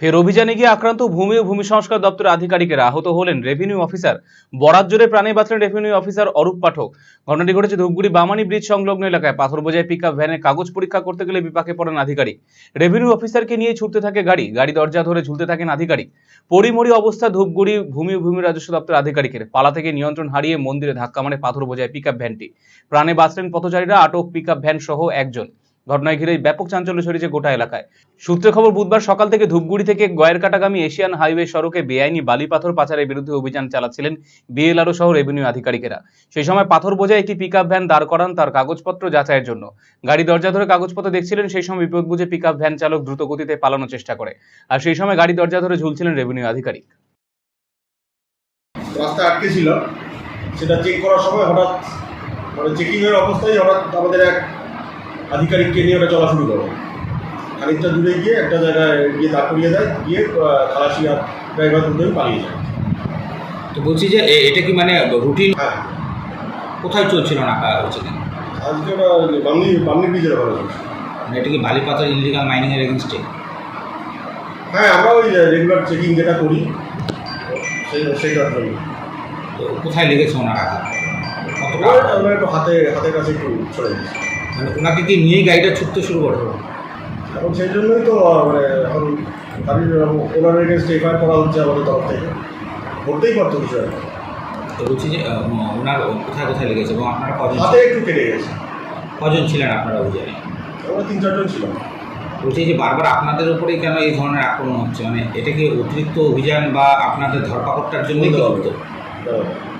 ফের অভিযানে গিয়ে আক্রান্ত ভূমি ও ভূমি সংস্কার দপ্তরের আধিকারিকেরা আহত হলেন রেভিনিউ অফিসার বরাত জোরে প্রাণে বাঁচলেন রেভিনিউ অফিসার অরূপ পাঠক। ঘটনাটি ঘটেছে ধূপগুড়ি বামানি ব্রিজ সংলগ্ন এলাকায়। পাথর বোঝায় পিক আপ ভ্যানে কাগজ পরীক্ষা করতে গেলে বিপাকে পড়েন আধিকারিক। রেভিনিউ অফিসারকে নিয়ে ছুটতে থাকে গাড়ি। গাড়ি দরজা ধরে ঝুলতে থাকেন আধিকারিক। পরিমরি অবস্থা ধূপগুড়ি ভূমি ও ভূমি রাজস্ব দপ্তর আধিকারিকের। পালা থেকে নিয়ন্ত্রণ হারিয়ে মন্দিরে ধাক্কা মারে পাথর বোঝায় পিক আপ ভ্যানটি প্রাণে বাঁচলেন পথচারীরা, আটক পিক আপ ভ্যান সহ একজন। ঘটনায় ঘিরে ব্যাপক চাঞ্চল্য ছড়িয়েছে গোটা এলাকায়। সূত্রে খবর, বুধবার সকাল থেকে ধূপগুড়ি থেকে গয়েরকাটাগামী এশিয়ান হাইওয়ে সড়কে বেআইনি বালি পাথর পাচারের বিরুদ্ধে অভিযান চালাচ্ছিলেন বিএলআরও সহ রেভিনিউ আধিকারিকেরা। সেই সময় পাথর বোঝায় একটি পিকআপ ভ্যান দাঁড় করান তার কাগজপত্র যাচাইয়ের জন্য। গাড়ি দরজা ধরে কাগজপত্র দেখছিলেন, সেই সময় বিপদ বুঝে পিকআপ ভ্যান চালক দ্রুত গতিতে পালানোর চেষ্টা করে। আর সেই সময় গাড়ি দরজা ধরে ঝুলছিলেন রেভিনিউ আধিকারিক। রাস্তা আটকে ছিল। সেটা চেক করার সময় হঠাৎ মানে চেকিংয়ের অবস্থায় হঠাৎ আমাদের এক আধিকারিককে নিয়ে ওটা চলা শুরু করে। খানিকটা দূরে গিয়ে একটা জায়গায় গিয়ে দাঁড় করিয়ে দেয় গিয়ে খালাসি আর ড্রাইভার দুটোই পালিয়ে যায়। তো বলছি যে এটা কি মানে রুটিন হ্যাঁ। কোথায় চলছিল না হচ্ছে? আজকে ওটা বামনি বামনি ব্রিজের ওখানে চলছে। মানে এটা কি বালিপাথর ইলিগাল মাইনিং এর এগেনস্টে হ্যাঁ আমরা ওই রেগুলার চেকিং যেটা করি সেই সেইটার জন্য তো কোথায় লেগেছে ওনার আঘাত? কতটা আমরা একটু হাতে হাতের কাছে একটু ছড়ে দিচ্ছি মানে ওনাকে কি নিয়েই গাড়িটা ছুটতে শুরু করে? এখন সেই জন্যই তো মানে এখন গাড়ির ওনার এগেনস্ট এফআইআর করা হচ্ছে আমাদের তরফ থেকে। করতেই পারতো কিছু তো বলছি যে ওনার কোথায় কোথায় লেগেছে এবং আপনারা কজন হাতে একটু কেটে গেছে। কজন ছিলেন আপনারা অভিযানে আমরা তিন চারজন ছিলাম। বলছি যে বারবার আপনাদের উপরেই কেন এই ধরনের আক্রমণ হচ্ছে? মানে এটা কি অতিরিক্ত অভিযান বা আপনাদের ধরপাকড়টার জন্যই কি